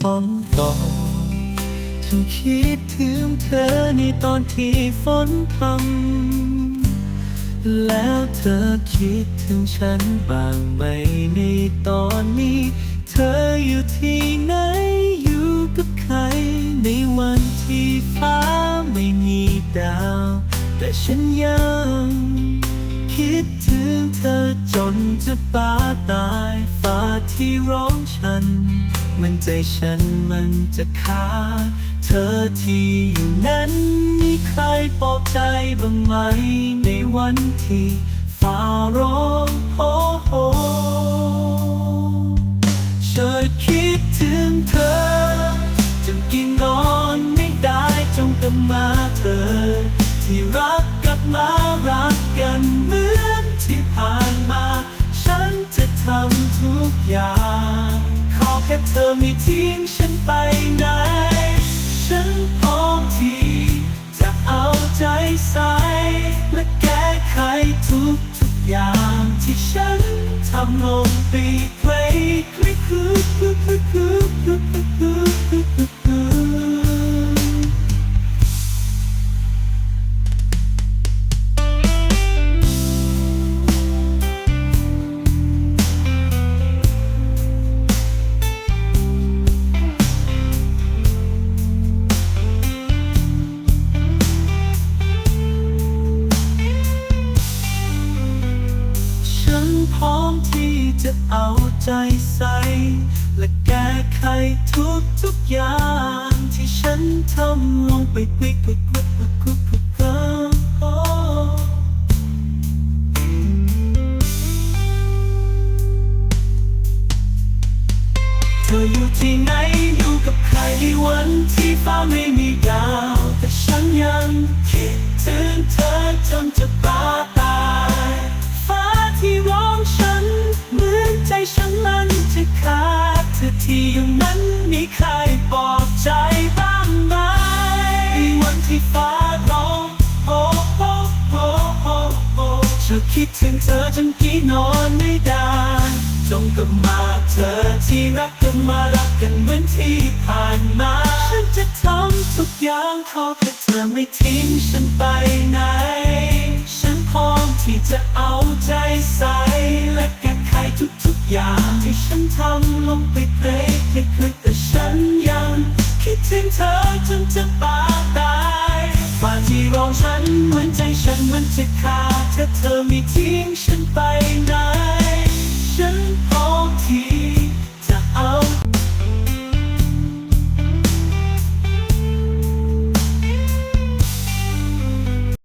ฝนตกฉันคิดถึงเธอในตอนที่ฝนพรำแล้วเธอคิดถึงฉันบ้างไหมในตอนนี้ เธออยู่ที่ไหนอยู่กับใคร ในวันที่ฟ้าไม่มีดาว แต่ฉันยัง คิดถึงเธอจนจะบ้าตาย ฟ้าที่ร้องฉัน มันใจฉันมันจะขาดเธอที่อยู่นั้นมีใครปลอบใจบ้างไหม ในวันที่ฟ้าร้องโอ้โหฉันคิดถึงเธอจนกินนอนไม่ได้จงกลับมาเธอที่รัก ค่เธอไม่ทิ้งฉันไปไหน ฉันพร้อมที่จะเอาใจใส่และแก้ไขทุกทุกๆอย่างที่ฉันทำลงไปเพลงคลิกคือคือคือ จะเอาใจใส่ และแก้ไขทุกทุกๆอย่าง ที่ฉันทำลงไปคลิกคลิกคลิกคลิกคลิกกลิกเธออยู่ที่ไหนอยู่กับใครในวันที่ฟ้าไม่มีดาว แต่ฉันยังคิดถึงเธอจนจะตาย ที่อยู่นั้นมีใครปลอบใจบ้างไหมในวันที่ฟ้าร้องโอ้โอ้โอ้โอ้โอ้ฉันคิดถึงเธอจนกี่นอนไม่ได้จงกลับมาเธอที่รักกันมารักกันเหมือนที่ผ่านมาฉันจะทำทุกอย่างขอแค่เธอไม่ทิ้งฉันไปไหน ฉันทำลงไปเพลงแค่คือแต่ฉันยัง คิดถึงเธอจนจะปาตายปาที่รองฉันเหมือนใจฉันมันจะขาดถ้าเธอไม่ทิ้งฉันไป